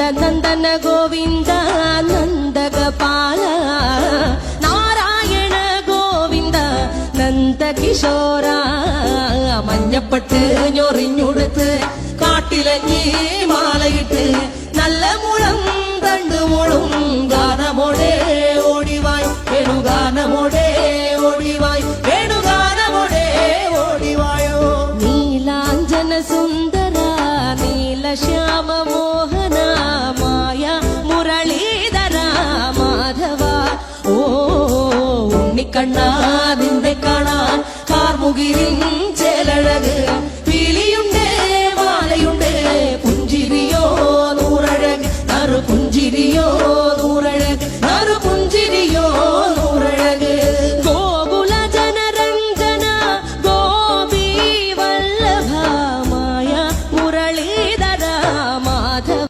നന്ദനന്ദന ഗോവിന്ദ നന്ദഗപാല നാരായണ ഗോവിന്ദ നന്ദകിശോര. മഞ്ഞപ്പെട്ട് ഞൊറിഞ്ഞുടുത്ത് കാട്ടിലഞ്ഞി മാലയിട്ട് നല്ല മുളം തണ്ടുമുളും ഗാനമോടെ ഓടിവായ് വേണുഗാനമോടെ ഓടിവായ് വേണുഗാനമോടെ ഓടിവായോ. നീലാഞ്ജന സുന്ദര കണ്ണാ നിന്റെ കാണാൻ കാർമുകിരിൻ ചെലഴക് പിലിയുണ്ട് മാലയുണ്ട് പുഞ്ചിരിയോ നൂറഴക് നറു പുഞ്ചിരിയോ നൂറഴക് നറു പുഞ്ചിരിയോ നൂറഴക് ഗോകുല ജനരഞ്ജന ഗോപി വല്ലഭമായ മുരളീധര മാധവ